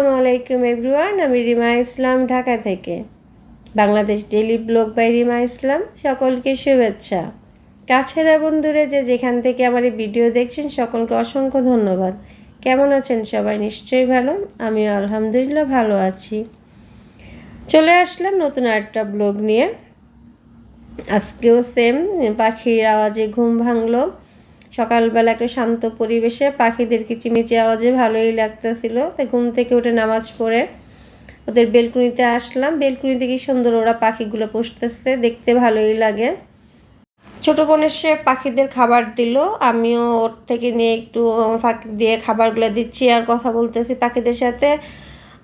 আসসালামু আলাইকুম এভরিওয়ান, আমি রিমা ইসলাম ঢাকা থেকে। Bangladesh daily blog by Rima Islam, সকলকে শুভেচ্ছা। কাছের এবং দূরে যে যেখান থেকে আমার এই ভিডিও দেখছেন, সকলকে অসংখ্য ধন্যবাদ। কেমন আছেন সবাই? নিশ্চয়ই ভালো? আমি আলহামদুলিল্লাহ ভালো আছি। চলে আসলাম নতুন একটা ব্লগ নিয়ে। আজকেও সেম পাখির আওয়াজে ঘুম ভাঙলো। সকালবেলা একটা শান্ত পরিবেশে পাখিদের কিচিমিচি আওয়াজে ভালোই লাগতেছিল। তাই ঘুম থেকে উঠে নামাজ পড়ে ওদের বেলকুনিতে আসলাম। বেলকুনিতে কি সুন্দর ওরা পাখিগুলো পুষতেছে, দেখতে ভালোই লাগে। ছোট বোনের সে পাখিদের খাবার দিল। আমিও ওর থেকে নিয়ে একটু ফাঁকি দিয়ে খাবারগুলো দিচ্ছি আর কথা বলতেছি পাখিদের সাথে।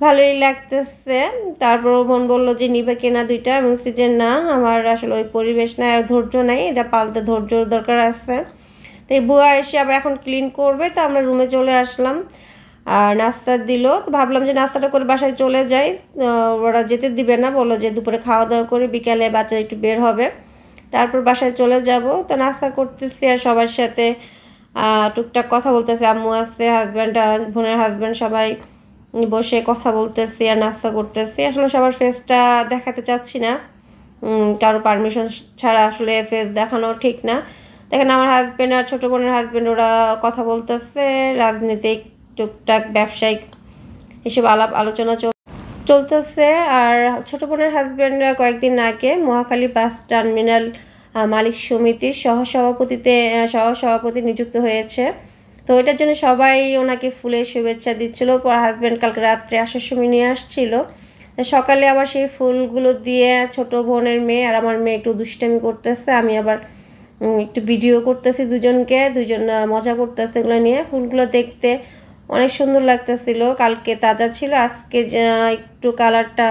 ভালোই লাগতেছে। তারপর বোন বলল যে, নিবে কেনা দুইটা? আমি যে, না, আমার আসলে ওই পরিবেশ নাই, আর ধৈর্য নাই। এটা পালতে ধৈর্যর দরকার আছে। তো এই বুয়া এসে আবার এখন ক্লিন করবে, তো আমরা রুমে চলে আসলাম। আর নাস্তা দিল ভাবলাম যে নাস্তাটা করে বাসায় চলে যাই। ওরা যেতে দিবে না, বলল যে দুপুরে খাওয়া দাওয়া করে বিকালে বাচ্চা একটু বের হবে। তারপর বাসায় চলে যাব, তো নাস্তা করতেছি আর সবার সাথে টুকটাক কথা বলতেছে। আম্মু আছে হাজব্যান্ড বোনের হাজব্যান্ড সবাই বসে কথা বলতেছি আর নাস্তা করতেছি। আসলে সবার ফেসটা দেখাতে চাচ্ছি না। কারও পারমিশন ছাড়া আসলে ফেস দেখানো ঠিক না। দেখেন আমার হাজব্যান্ড আর ছোটো বোনের হাজব্যান্ড ওরা কথা বলতেছে, রাজনীতিক, টুকটাক ব্যবসায়িক এসব আলাপ আলোচনা চল, চলতেছে। আর ছোটো বোনের হাজব্যান্ড কয়েকদিন আগে মহাখালী বাস টার্মিনাল মালিক সমিতির সহসভাপতিতে সহসভাপতি নিযুক্ত হয়েছে। তো এটার জন্য সবাই ওনাকে ফুলের শুভেচ্ছা দিচ্ছিল। পর হাজব্যান্ড কালকে রাত্রে আসার সময় নিয়ে আসছিল। সকালে আবার সেই ফুলগুলো দিয়ে ছোট বোনের মেয়ে আর আমার মেয়ে একটু দুষ্টামি করতেছে। আমি আবার একটু ভিডিও করতেছি দুজনকে, দুজন মজা করতেছে এগুলো নিয়ে। ফুলগুলো দেখতে অনেক সুন্দর লাগতেছিল। কালকে তাজা ছিল, আজকে একটু কালারটা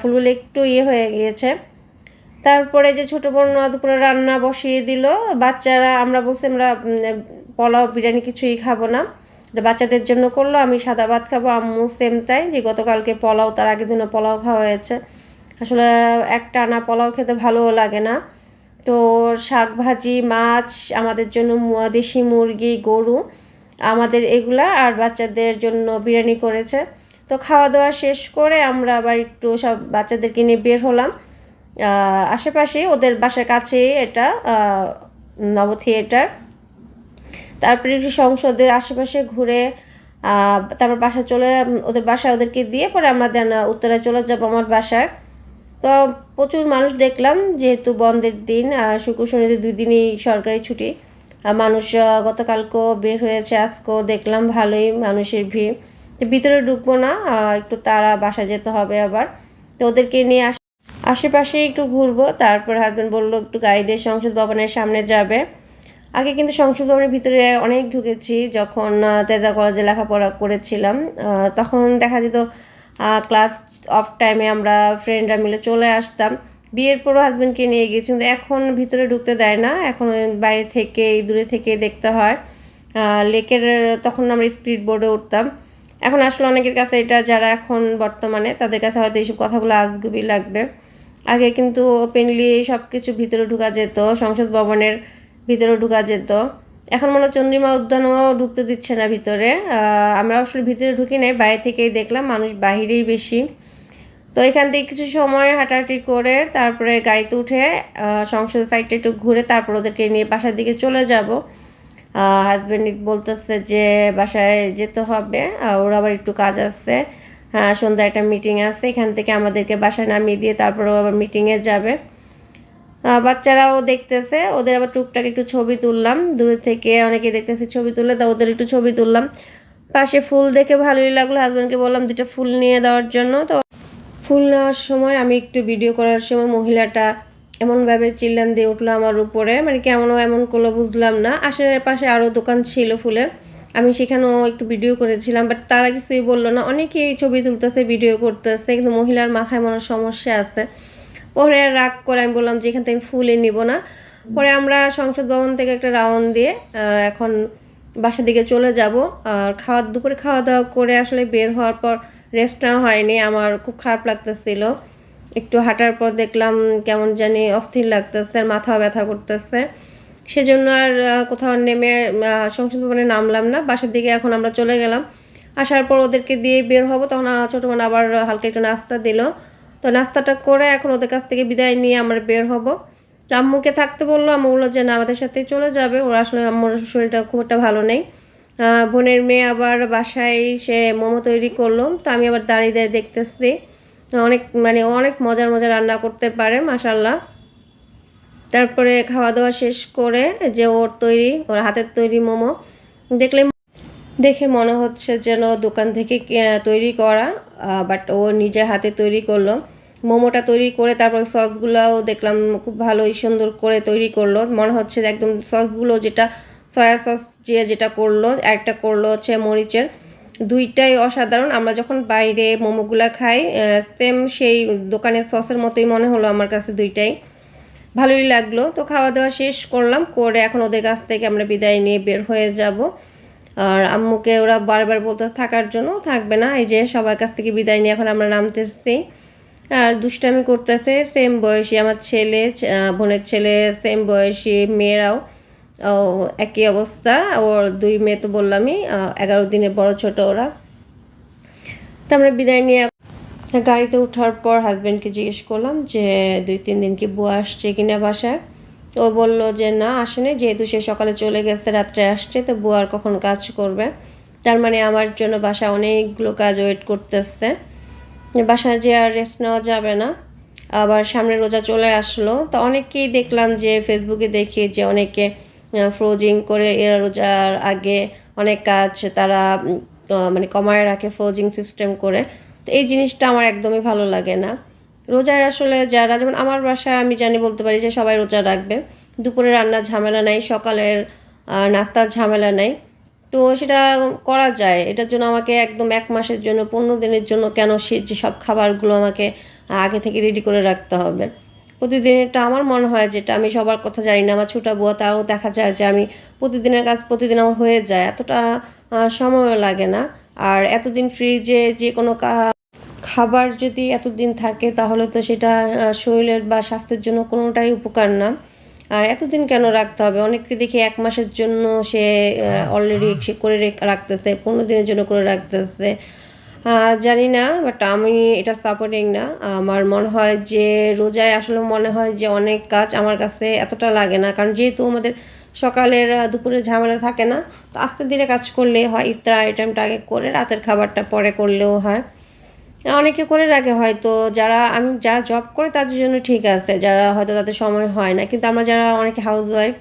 ফুলগুলো একটু ইয়ে হয়ে গিয়েছে। তারপরে যে ছোটো বোন দুপুরে রান্না বসিয়ে দিল, বাচ্চারা, আমরা বলছি, আমরা পোলাও, বিরিয়ানি কিছুই খাব না। বাচ্চাদের জন্য করল, আমি সাদা ভাত খাব, আম্মু সেম তাই, যে গতকালকে পোলাও, তার আগের দিনও পোলাও খাওয়া হয়েছে। আসলে একটা আনা পোলাও খেতে ভালোও লাগে না। তো শাক ভাজি মাছ, আমাদের জন্য দেশি মুরগি, গরু, আমাদের এগুলা আর বাচ্চাদের জন্য বিরিয়ানি করেছে। তো খাওয়া দাওয়া শেষ করে আমরা আবার একটু সব বাচ্চাদেরকে নিয়ে বের হলাম। আশেপাশে ওদের বাসার কাছে এটা নব থিয়েটার তারপরে একটু সংসদের আশেপাশে ঘুরে তারপর বাসা চলে, ওদের বাসায় ওদেরকে দিয়ে পরে আমরা দেন, উত্তরায় চলে যাব আমার বাসায়। তো প্রচুর মানুষ দেখলাম, যেহেতু বন্ধের দিন শুক্র শনিতে দুই দিনই সরকারি ছুটি। মানুষ গতকালকেও বের হয়েছে, আজকেও দেখলাম ভালোই মানুষের ভিড়। ভিতরে ঢুকবো না একটু তারা বাসা যেতে হবে আবার। তো ওদেরকে নিয়ে আস আশেপাশে একটু ঘুরবো, তারপর হাজব্যান্ড বলল একটু গাড়ি দিয়ে সংসদ ভবনের সামনে যাবে। আগে কিন্তু সংসদ ভবনের ভিতরে অনেক ঢুকেছি, যখন তেজা কলেজে লেখাপড়া করেছিলাম। তখন দেখা যেত ক্লাস অফ টাইমে আমরা ফ্রেন্ডরা মিলে চলে আসতাম। বিয়ের পরও হাজব্যান্ডকে নিয়ে গেছি কিন্তু এখন ভিতরে ঢুকতে দেয় না। এখন বাইরে থেকে দূরে থেকে দেখতে হয়। লেকের তখন আমরা স্পিড বোর্ডে উঠতাম। এখন আসলে অনেকের কাছে এটা, যারা এখন বর্তমানে, তাদের কাছে হয়তো এইসব কথাগুলো আজগুবি লাগবে। আগে কিন্তু ওপেনলি সব কিছু ভিতরে ঢুকা যেত, সংসদ ভবনের ভিতরে ঢুকা যেত। এখন মনে চন্দ্রিমা উদ্যানও ঢুকতে দিচ্ছে না ভিতরে। আমরা আসলে ভিতরে ঢুকি নাই, বাইরে থেকেই দেখলাম, মানুষ বাহিরেই বেশি। তো এখান থেকে কিছু সময় হাঁটাহাঁটি করে তারপরে গাড়িতে উঠে সংসদ সাইডটা একটু ঘুরে তারপর ওদেরকে নিয়ে বাসার দিকে চলে যাব। হাজব্যান্ড বলতেছে যে বাসায় যেতে হবে ওর আবার একটু কাজ আছে। হ্যাঁ সন্ধ্যায় একটা মিটিং আছে, এখান থেকে আমাদেরকে বাসায় নামিয়ে দিয়ে তারপর আবার মিটিংয়ে যাবে। বাচ্চারাও দেখতেছে, ওদের আবার টুকটাক একটু ছবি তুললাম, দূরে থেকে অনেকে দেখতেছে ছবি তুলে তা ওদের একটু ছবি তুললাম। পাশে ফুল দেখে ভালোই লাগল হাজব্যান্ডকে বললাম দুটো ফুল নিয়ে দেওয়ার জন্য, তো ফুল নেওয়ার সময় আমি একটু ভিডিও করার সময় মহিলাটা এমনভাবে চিল্লান দিয়ে উঠল আমার উপরে মানে কেমনও এমন করল বুঝলাম না। আশেপাশে আরও দোকান ছিল ফুলের, আমি সেখানেও একটু ভিডিও করেছিলাম বাট তারা কিছুই বলল না। অনেকেই ছবি তুলতেছে ভিডিও করতেছে, কিন্তু মহিলার মাথায় মনে সমস্যা আছে। পরে রাগ করে আমি বললাম যে এখান থেকে ফুলই নিব না। পরে আমরা সংসদ ভবন থেকে একটা রাউন্ড দিয়ে এখন বাসার দিকে চলে যাব। আর খাওয়ার দুপুরে খাওয়া দাওয়া করে আসলে বের হওয়ার পর রেস্ট হয়নি। আমার খুব খারাপ লাগতেছিল। একটু হাঁটার পর দেখলাম কেমন জানি অস্থির লাগতেছে, আর মাথা ব্যথা করতেছে। সেজন্য আর কোথাও নেমে সংসদ ভবনে নামলাম না। বাসার দিকে এখন আমরা চলে গেলাম। আসার পর ওদেরকে দিয়ে বের হব। তখন ছোটো বোন আবার হালকা একটু নাস্তা দিল। তো নাস্তাটা করে এখন ওদের কাছ থেকে বিদায় নিয়ে আমরা বের হব। আম্মুকে থাকতে বলল, আম্মু বলল যে, না, আমাদের সাথেই চলে যাবে। ওরা আসলে আম্মুর শরীরটা খুব একটা ভালো নেই। বোনের মেয়ে আবার বাসায় সে মোমো তৈরি করল। তো আমি আবার দাঁড়িয়ে দাঁড়িয়ে দেখতেছি। অনেক মানে অনেক মজার মজার রান্না করতে পারে মাসাল্লাহ তারপরে খাওয়া দাওয়া শেষ করে যে ওর তৈরি, ওর হাতের তৈরি মোমো। দেখলে দেখে মনে হচ্ছে যেন দোকান থেকে তৈরি করা বাট ও নিজের হাতে তৈরি করল। মোমোটা তৈরি করে তারপর সসগুলোও দেখলাম খুব ভালোই সুন্দর করে তৈরি করল। মনে হচ্ছে একদম সসগুলো যেটা সয়া সস যে যেটা করল, একটা করল হচ্ছে মরিচের। দুইটাই অসাধারণ। আমরা যখন বাইরে মোমোগুলা খাই সেম সেই দোকানের সসের মতোই মনে হলো আমার কাছে দুইটাই। ভালোই লাগল। তো খাওয়া দাওয়া শেষ করলাম, করে এখন ওদের কাছ থেকে আমরা বিদায় নিয়ে বের হয়ে যাব। আর আম্মুকে ওরা বারবার বলতে থাকার জন্য থাকবে না। এই যে সবার কাছ থেকে বিদায় নিয়ে এখন আমরা নামতেছি। আর দুষ্টামি করতেছে সেম বয়সী আমার ছেলে বোনের ছেলে সেম বয়সী মেয়েরাও। ও, একই অবস্থা। ওর দুই মেয়ে তো বললামই এগারো দিনের বড় ছোট ওরা। তো আমরা বিদায় নিয়ে গাড়িতে ওঠার পর হাজব্যান্ডকে জিজ্ঞেস করলাম যে দুই তিন দিন কি বুয়া আসছে কিনা বাসায়? ও বলল যে, না, আসেনি। যেহেতু সে সকালে চলে গেছে, রাত্রে আসছে, তো বুয়ার কখন কাজ করবে? তার মানে আমার জন্য বাসায় অনেকগুলো কাজ ওয়েট করতেছে। বাসায় যে আর রেস্ট নেওয়া যাবে না। আবার সামনে রোজা চলে আসলো। তো অনেকেই দেখলাম যে ফেসবুকে দেখি যে, অনেকে ফ্রোজিং করে এরা রোজার আগে অনেক কাজ তারা মানে কমায় রাখে ফ্রোজিং সিস্টেম করে। তো এই জিনিসটা আমার একদমই ভালো লাগে না। রোজায় আসলে যারা, যেমন আমার বাসায় আমি জানি বলতে পারি যে সবাই রোজা রাখবে। দুপুরে রান্নার ঝামেলা নাই, সকালের নাস্তার ঝামেলা নাই। তো সেটা করা যায়। এটার জন্য আমাকে একদম এক মাসের জন্য, পনেরো দিনের জন্য কেন সে, যে সব খাবারগুলো আমাকে আগে থেকে রেডি করে রাখতে হবে। প্রতিদিন এটা আমার মনে হয় যেটা, আমি সবার কথা জানি না, আমার ছোটা বুয়া তাও দেখা যায় যে আমি প্রতিদিনের কাজ প্রতিদিন আমার হয়ে যায়। এতটা সময়ও লাগে না। আর এতদিন ফ্রিজে যে কোনো খাবার যদি এতদিন থাকে তাহলে তো সেটা শরীরের বা স্বাস্থ্যের জন্য কোনোটাই উপকার না। আর এতদিন কেন রাখতে হবে? অনেককে দেখি এক মাসের জন্য সে অলরেডি সে করে রেখ- রাখতেছে পনেরো দিনের জন্য করে রাখতেছে। জানি না বাট আমি এটা সাপোর্টিং না। আমার মনে হয় যে রোজায় আসলে মনে হয় যে অনেক কাজ আমার কাছে এতটা লাগে না। কারণ যেহেতু আমাদের সকালের আহ, দুপুরের ঝামেলা থাকে না তো আস্তে ধীরে কাজ করলেই হয়। ইফতার আইটেমটা আগে করে রাতের খাবারটা পরে করলেও হয়। অনেকে করে রাখে হয়তো যারা, আমি যারা জব করে তাদের জন্য ঠিক আছে, যারা হয়তো তাদের সময় হয় না। কিন্তু আমরা যারা অনেকে হাউস ওয়াইফ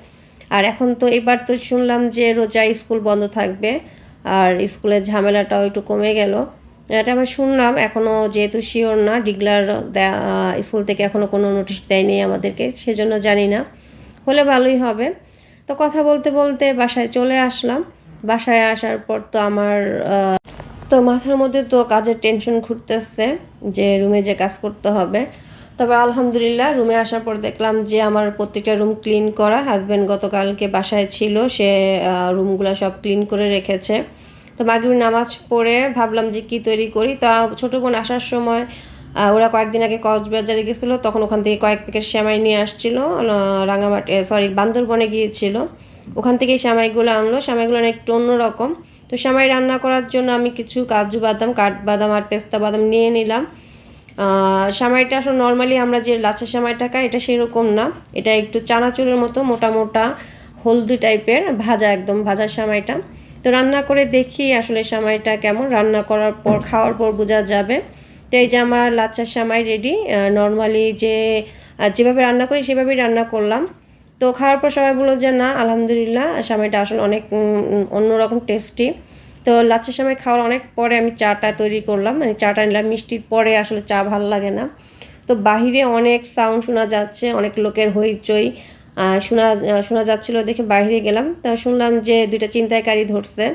আর এখন তো এবার তো শুনলাম যে রোজা স্কুল বন্ধ থাকবে, আর স্কুলের ঝামেলাটাও একটু কমে গেল। এটা আমরা শুনলাম এখনও যেহেতু শিওর না, ডিগলার স্কুল থেকে এখনও কোনো নোটিশ দেয়নি আমাদেরকে, সেজন্য জানি না। হলে ভালোই হবে। তো কথা বলতে বলতে বাসায় চলে আসলাম। বাসায় আসার পর তো আমার তো মাথার মধ্যে তো কাজের টেনশন ঘুরতেছে যে রুমে যে কাজ করতে হবে। তবে আলহামদুলিল্লাহ রুমে আসার পর দেখলাম যে আমার প্রত্যেকটা রুম ক্লিন করা হাজব্যান্ড গতকালকে বাসায় ছিল, সে রুমগুলো সব ক্লিন করে রেখেছে। তো মাগরিব নামাজ পড়ে ভাবলাম যে কি তৈরি করি। তা ছোটো বোন আসার সময় ওরা কয়েকদিন আগে কক্সবাজারে গেছিল, তখন ওখান থেকে কয়েক প্যাকেট শ্যামাই নিয়ে আসছিল রাঙামাটি সরি বান্দরবনে গিয়েছিল। ওখান থেকে শ্যামাইগুলো আনলো। সেমাইগুলো অনেক একটু অন্যরকম। তো সেমাই রান্না করার জন্য আমি কিছু কাজু বাদাম কাঠবাদাম আর পেস্তা বাদাম নিয়ে নিলাম। সেমাইটা আসলে নর্মালি আমরা যে লাচা সেমাইটা খাই, এটা সেরকম না। এটা একটু চানাচুরের মতো, মোটা মোটা, হলদি টাইপের, ভাজা একদম, ভাজা সেমাইটা। তো রান্না করে দেখি আসলে সেমাইটা কেমন। রান্না করার পর, খাওয়ার পর বোঝা যাবে। তো এই যে আমার লাচ্চা সেমাই রেডি নর্মালি যে যেভাবে রান্না করি সেভাবেই রান্না করলাম। তো খাওয়ার পর সবাই বলল যে, না, আলহামদুলিল্লাহ। সেমাইটা আসলে অনেক অন্যরকম টেস্টি তো লাচ্চা সেমাই খাওয়ার অনেক পরে আমি চাটা তৈরি করলাম। মানে চাটা নিলাম, মিষ্টির পরে আসলে চা ভালো লাগে না। তো বাহিরে অনেক সাউন্ড শোনা যাচ্ছে, অনেক লোকের হইচই। শোনা শোনা যাচ্ছিল দেখে বাইরে গেলাম। তা শুনলাম যে দুইটা চিন্তায়কারী ধরছে।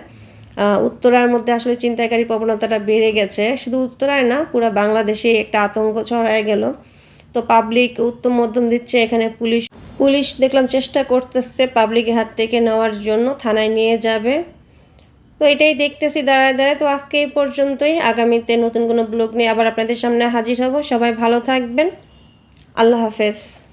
উত্তরার মধ্যে আসলে চিন্তায়কারী প্রবণতাটা বেড়ে গেছে। শুধু উত্তরায় না, পুরো বাংলাদেশে একটা আতঙ্ক ছড়ায় গেল। তো পাবলিক উত্তম মধ্যম দিচ্ছে, এখানে পুলিশ পুলিশ দেখলাম চেষ্টা করতেছে পাবলিক হাত থেকে নেওয়ার জন্য, থানায় নিয়ে যাবে। তো এটাই দেখতেছি, দাঁড়ায় দাঁড়ায়। তো আজকে এই পর্যন্তই। আগামীতে নতুন কোনো ব্লগ নিয়ে আবার আপনাদের সামনে হাজির হব। সবাই ভালো থাকবেন। আল্লাহ হাফেজ।